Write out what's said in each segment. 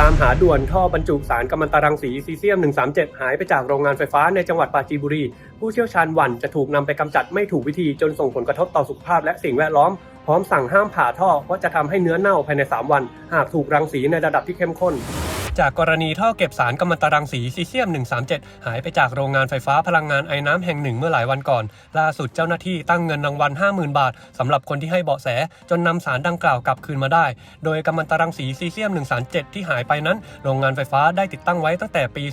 ตามหาด่วนท่อบรรจุสารกัมมันตรังสีซีเซียม 137 หายไปจากโรงงานไฟฟ้าในจังหวัดปราจีนบุรี ผู้เชี่ยวชาญหวั่นจะถูกนำไปกำจัดไม่ถูกวิธีจนส่งผลกระทบต่อสุขภาพและสิ่งแวดล้อม พร้อมสั่งห้ามผ่าท่อเพราะจะทำให้เนื้อเน่าภายใน 3 วัน หากถูกรังสีในระดับที่เข้มข้น จากกรณีท่อเก็บสารกัมมันตรังสีซีเซียม 137 หายไปจากโรงงานไฟฟ้าพลังงานไอ้น้ำแห่งหนึ่งเมื่อหลายวันก่อน ล่าสุดเจ้าหน้าที่ตั้งเงินรางวัล 50,000 บาทสำหรับคนที่ให้เบาะแส จนนำสารดังกล่าวกลับคืนมาได้ โดยกัมมันตรังสีซีเซียม 137 ที่หายไปนั้น โรงงานไฟฟ้าได้ติดตั้งไว้ตั้งแต่ปี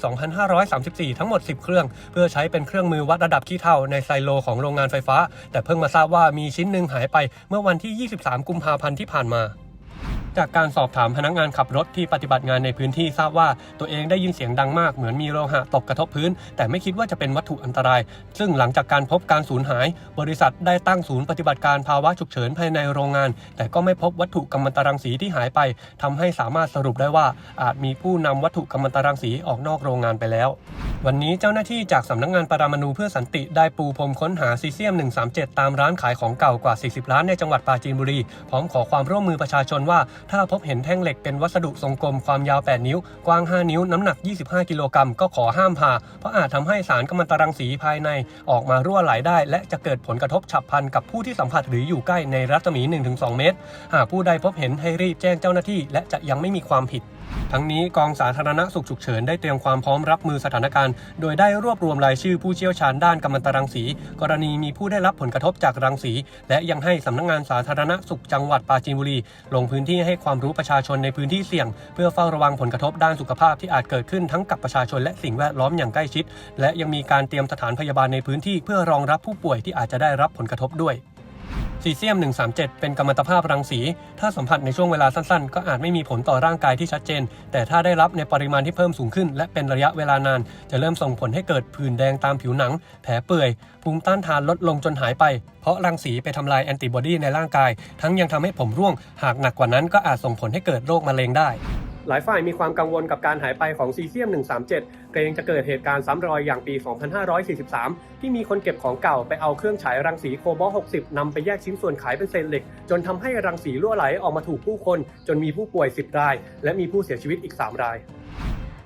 2534 ทั้งหมด 10 เครื่อง เพื่อใช้เป็นเครื่องมือวัดระดับขี้เถ้าในไซโลของโรงงานไฟฟ้า แต่เพิ่งมาทราบว่ามีชิ้นหนึ่งหายไปเมื่อวันที่ 23 กุมภาพันธ์ที่ผ่านมา จากการสอบถามพนักงานขับรถที่ปฏิบัติงานในพื้นที่ทราบว่าตัวเองได้ยินเสียงดังมากเหมือนมีโลหะตกกระทบพื้น แต่ไม่คิดว่าจะเป็นวัตถุอันตราย ซึ่งหลังจากการพบการสูญหาย บริษัทได้ตั้งศูนย์ปฏิบัติการภาวะฉุกเฉินภายในโรงงาน แต่ก็ไม่พบวัตถุกัมมันตรังสีที่หายไปทำให้สามารถสรุปได้ว่าอาจมีผู้นำวัตถุกัมมันตรังสีออกนอกโรงงานไปแล้ว วันนี้เจ้าหน้าที่จากสำนักงานปรมาณูเพื่อสันติได้ปูพรมค้นหาซีเซียม 137 ตามร้านขายของเก่ากว่า 40 ร้านในจังหวัดปราจีนบุรี พร้อมขอความร่วมมือประชาชนว่า ถ้าพบเห็นแท่งเหล็กเป็นวัสดุทรงกลมความยาว 8 นิ้ว กว้าง 5 นิ้ว น้ำหนัก 25 กิโลกรัมก็ขอห้ามผ่า เพราะอาจทำให้สารกัมมันตรังสีภายในออกมารั่วไหลได้ และจะเกิดผลกระทบฉับพลันกับผู้ที่สัมผัสหรืออยู่ใกล้ในรัศมี 1-2 เมตร หากผู้ใดพบเห็นให้รีบแจ้งเจ้าหน้าที่ และจะยังไม่มีความผิด ทั้งนี้กองสาธารณสุขฉุกเฉินได้เตรียมความพร้อมรับมือสถานการณ์ โดยได้รวบรวมรายชื่อผู้เชี่ยวชาญด้านกัมมันตรังสี กรณีมีผู้ได้รับผลกระทบจากรังสี และยังให้สำนักงานสาธารณสุขจังหวัดปราจีนบุรี ลงพื้นที่ให้ความรู้ประชาชนในพื้นที่เสี่ยง เพื่อเฝ้าระวังผลกระทบด้านสุขภาพที่อาจเกิดขึ้นทั้งกับประชาชนและสิ่งแวดล้อมอย่างใกล้ชิด และยังมีการเตรียมสถานพยาบาลในพื้นที่ เพื่อรองรับผู้ป่วยที่อาจจะได้รับผลกระทบด้วย ซีเซียม 137 เป็นกัมมันตภาพรังสี ถ้าสัมผัสในช่วงเวลาสั้นๆ ก็อาจไม่มีผลต่อร่างกายที่ชัดเจน แต่ถ้าได้รับในปริมาณที่เพิ่มสูงขึ้น และเป็นระยะเวลานาน จะเริ่มส่งผลให้เกิดผื่นแดงตามผิวหนัง แผลเปื่อย ภูมิต้านทานลดลงจนหายไป เพราะรังสีไปทำลายแอนติบอดีในร่างกาย ทั้งยังทำให้ผมร่วง หากหนักกว่านั้นก็อาจส่งผลให้เกิดโรคมะเร็งได้ หลายฝ่ายมีความกังวลกับการหายไปของซีเซียม 137 เกรงจะเกิดเหตุการณ์ซ้ำรอยอย่างปี 2543 ที่มีคนเก็บของเก่าไปเอาเครื่องฉายรังสีโคบอล60 นำไปแยกชิ้นส่วนขายเป็นเศษเหล็ก จนทำให้รังสีรั่วไหลออกมาถูกผู้คน จนมีผู้ป่วย 10 ราย และมีผู้เสียชีวิตอีก 3 ราย